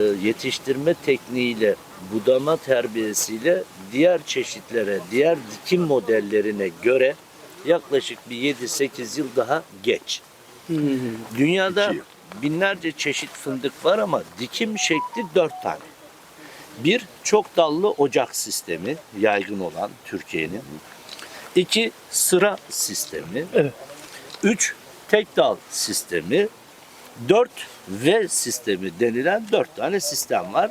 e, yetiştirme tekniğiyle, budama terbiyesiyle diğer çeşitlere, diğer dikim modellerine göre yaklaşık bir 7-8 yıl daha geç. Dünyada binlerce çeşit fındık var ama dikim şekli dört tane. Bir, çok dallı ocak sistemi yaygın olan Türkiye'nin. İki, sıra sistemi. Evet. Üç, tek dal sistemi. Dört, V sistemi denilen dört tane sistem var.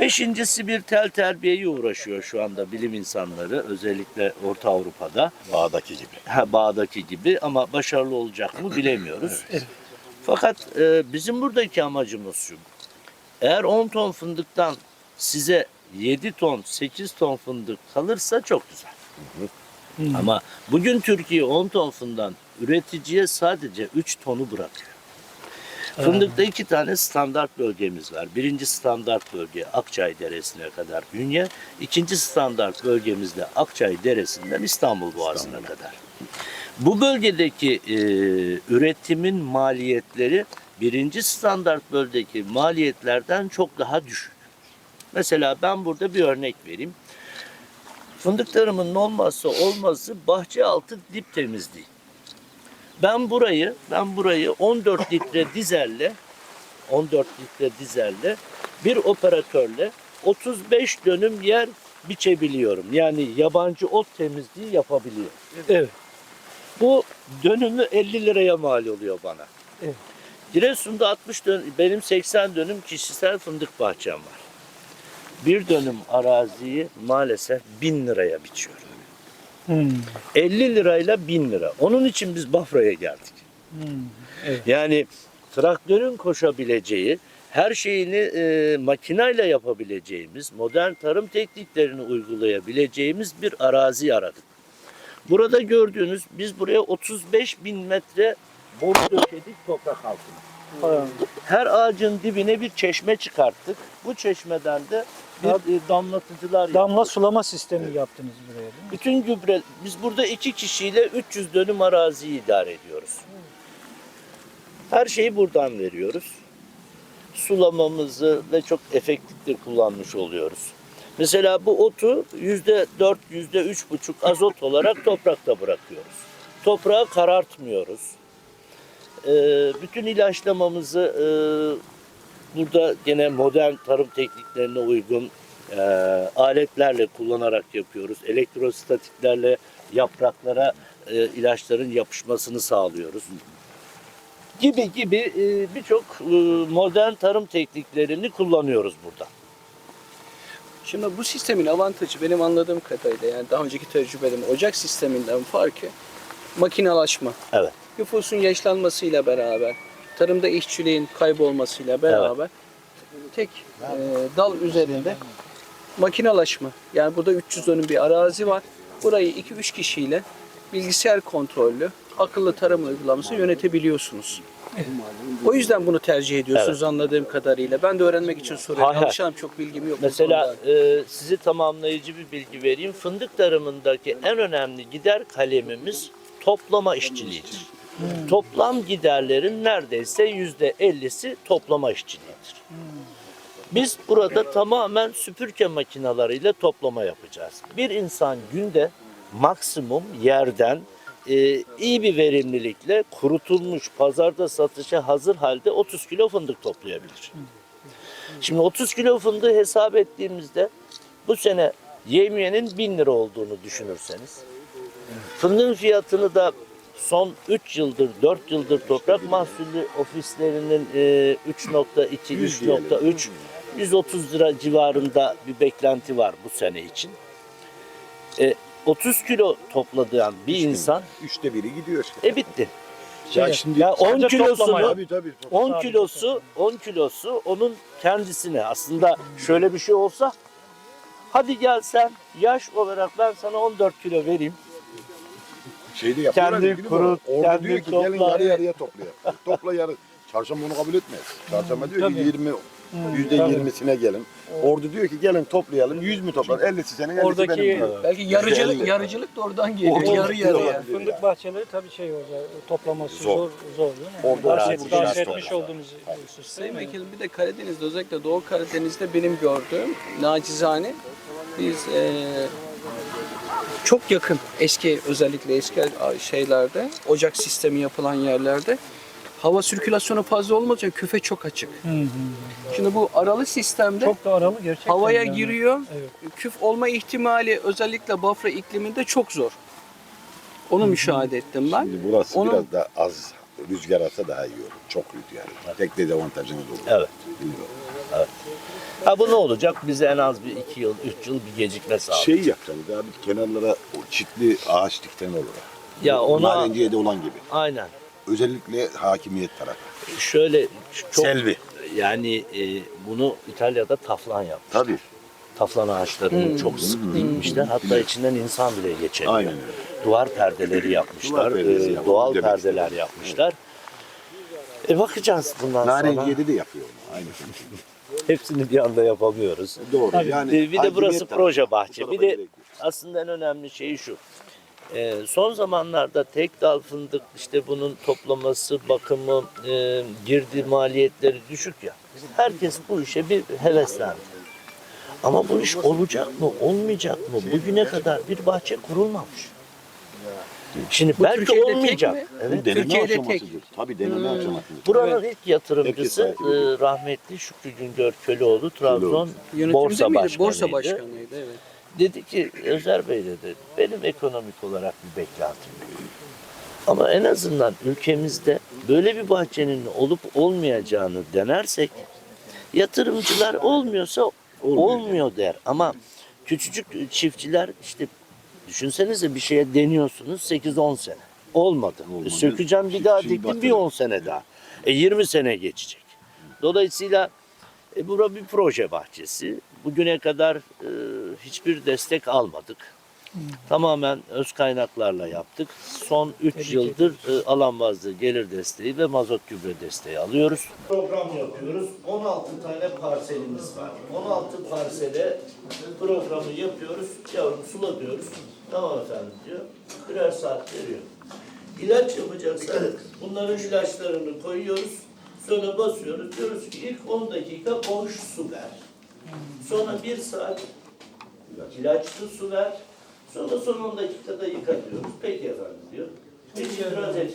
Beşincisi bir tel terbiyeye uğraşıyor şu anda bilim insanları özellikle Orta Avrupa'da. Bağdaki gibi. Ha, bağdaki gibi ama başarılı olacak mı bilemiyoruz. Fakat e, bizim buradaki amacımız şu. Eğer 10 ton fındıktan size 7 ton, 8 ton fındık kalırsa çok güzel. Ama bugün Türkiye 10 ton fındığın üreticiye sadece 3 tonu bırakıyor. Fındıkta iki tane standart bölgemiz var. Birinci standart bölge Akçay Deresi'ne kadar Ünye. İkinci standart bölgemiz de Akçay Deresi'nden İstanbul Boğazı'na kadar. Bu bölgedeki e, üretimin maliyetleri birinci standart bölgedeki maliyetlerden çok daha düşük. Mesela ben burada bir örnek vereyim. Fındıklarımın olmazsa olmazı bahçe altı dip temizliği. Ben burayı ben burayı 14 litre dizelle 14 litre dizelle bir operatörle 35 dönüm yer biçebiliyorum. Yani yabancı ot temizliği yapabiliyorum. Evet. Bu dönümü 50 liraya mal oluyor bana. Evet. Giresun'da 60 dönüm, benim 80 dönüm kişisel fındık bahçem var. Bir dönüm araziyi maalesef 1000 liraya biçiyorum. Hmm. 50 lirayla 1000 lira. Onun için biz Bafra'ya geldik. Hmm. Evet. Yani traktörün koşabileceği, her şeyini e, makinayla yapabileceğimiz, modern tarım tekniklerini uygulayabileceğimiz bir arazi aradık. Burada gördüğünüz biz buraya 35 bin metre boru döşedik toprak altına. Her ağacın dibine bir çeşme çıkarttık. Bu çeşmeden de bir e, damlatıcılar yaptık. Damla sulama sistemi yaptınız buraya değil mi? Bütün gübre, biz burada iki kişiyle 300 dönüm araziyi idare ediyoruz. Her şeyi buradan veriyoruz. Sulamamızı ve çok efektifli kullanmış oluyoruz. Mesela bu otu yüzde dört, yüzde üç buçuk azot olarak toprakta bırakıyoruz. Toprağı karartmıyoruz. Ee, bütün ilaçlamamızı e, burada gene modern tarım tekniklerine uygun e, aletlerle kullanarak yapıyoruz. Elektrostatiklerle yapraklara e, ilaçların yapışmasını sağlıyoruz. Gibi gibi e, birçok e, modern tarım tekniklerini kullanıyoruz burada. Şimdi bu sistemin avantajı benim anladığım kadarıyla yani daha önceki tecrübelerim ocak sisteminden farkı makinalaşma. Evet. Nüfusun yaşlanmasıyla beraber, tarımda işçiliğin kaybolmasıyla beraber tek e, dal üzerinde makinalaşma. Yani burada 300 dönüm bir arazi var. Burayı 2-3 kişiyle bilgisayar kontrollü akıllı tarım uygulaması yönetebiliyorsunuz. O yüzden bunu tercih ediyorsunuz anladığım kadarıyla. Ben de öğrenmek için soruyorum. Hay hay. Alışanım çok bilgim yok. bu Mesela konuda. e, sizi tamamlayıcı bir bilgi vereyim. Fındık tarımındaki en önemli gider kalemimiz toplama işçiliğidir. Toplam giderlerin neredeyse yüzde ellisi toplama işçiliğidir. Biz burada tamamen süpürge makinalarıyla toplama yapacağız. Bir insan günde maksimum yerden e, iyi bir verimlilikle kurutulmuş pazarda satışa hazır halde 30 kilo fındık toplayabilir. Şimdi 30 kilo fındığı hesap ettiğimizde bu sene yevmiyenin 1000 lira olduğunu düşünürseniz fındığın fiyatını da son 3 yıldır 4 yıldır toprak mahsulü ofislerinin e, 3.2 3.3 130 lira civarında bir beklenti var bu sene için. E, 30 kilo topladığı bir insan Üçte biri gidiyor e bitti. Ya şimdi Ya 10 Sadece kilosunu toplamaya. tabii tabii. 10 Sadece kilosu 10 kilosu onun kendisine. Aslında şöyle bir şey olsa hadi gel sen yaş olarak ben sana 14 kilo vereyim. Şeyde yapıyorlar. Kendin ilgili kurut, bu. Orada kendin diyor ki gelin topla. yarı yarıya topla. Topla yarı. Çarşamba onu kabul etmez. Çarşamba diyor ki Tabii. 20 Yüzde yirmisine gelin. Ordu diyor ki gelin toplayalım. Yüz mü toplar? 50'si senin 50'si Oradaki- benim. Belki yarıcılık yarıcılık da oradan geliyor. Orada yarı yarıya. tutuyorlar. Fındık bahçeleri tabii şey orada toplaması Zor. zor zor, değil mi? Orada Bahset- arazi bahsetmiş biraz olduğunuz husus Sayın değil mi? Vekilim bir de Karadeniz'de özellikle Doğu Karadeniz'de benim gördüğüm nacizane biz eee, çok yakın eski özellikle eski şeylerde ocak sistemi yapılan yerlerde hava sirkülasyonu fazla olmadığı için küfe çok açık. Hı hı. Şimdi bu aralı sistemde Çok da aralı gerçekten. havaya yani. giriyor. Evet. Küf olma ihtimali özellikle Bafra ikliminde çok zor. Onu müşahede ettim ben. Şimdi burası Onun- biraz da az rüzgar atsa daha iyi olur. Çok rüzgar. Tek dezavantajınız olur. Evet. Bilmiyorum. Ha bu ne olacak? Bize en az bir iki yıl, üç yıl bir gecikme sağlayacak. Şey yapacağız abi kenarlara o çitli ağaç dikten olur. ya ona Narenciye'de olan gibi. aynen. Özellikle hakimiyet tarafı. Şöyle çok Selvi. yani e, bunu İtalya'da taflan yaptı. Tabii. Taflan ağaçlarını çok sık dikmişler. Hatta içinden insan bile geçemiyor. Aynen öyle. Duvar perdeleri yapmışlar. Duvar perdesi e, doğal demek perdeler yapmışlar. E bakacağız bundan sonra. Narenciye'de de yapıyor onu. Aynı şey. Hepsini bir anda yapamıyoruz. Doğru. Tabii. Yani E, bir de burası tarafı. proje bahçe. Bir de gerek yok. aslında en önemli şey şu. E, son zamanlarda tek dal fındık işte bunun toplaması, bakımı, e, girdi maliyetleri düşük ya. Herkes bu işe bir heveslendi. Ama bu iş olacak mı, olmayacak mı? Bugüne kadar bir bahçe kurulmamış. Şimdi belki Türkiye'de tek olmayacak. mi? Evet. Deneme Türkiye'de aşamasıdır. tek. Tabii deneme aşamasıdır. Buranın ilk yatırımcısı ediyor. e, rahmetli Şükrü Güngör Köleoğlu Trabzon Yönetimde Borsa miydi? Başkanı'ydı. Borsa başkanıydı evet. Dedi ki Özer Bey dedi benim ekonomik olarak bir beklentim yok. Ama en azından ülkemizde böyle bir bahçenin olup olmayacağını denersek yatırımcılar olmuyorsa olmuyor der. Ama küçücük çiftçiler işte düşünsenize bir şeye deniyorsunuz 8-10 sene. Olmadı. Olmadı. Sökeceğim bir daha Çiftçiyi diktim bir batırır. 10 sene daha. E 20 sene geçecek. Dolayısıyla e, bura bir proje bahçesi. Bugüne kadar e, hiçbir destek almadık. Tamamen öz kaynaklarla yaptık. Son 3 yıldır e, alan bazlı gelir desteği ve mazot gübre desteği alıyoruz. Program yapıyoruz. 16 tane parselimiz var. 16 parsele programı yapıyoruz. Yavrum sula diyoruz. Tamam efendim diyor. Birer saat veriyor. İlaç yapacaksak bunların ilaçlarını koyuyoruz. Sonra basıyoruz. Diyoruz ki ilk 10 dakika boş su ver. Sonra 1 saat ilaçlı su ver. Sonra son 10 dakikada yıka diyoruz. Peki efendim diyor. Hiç itiraz et.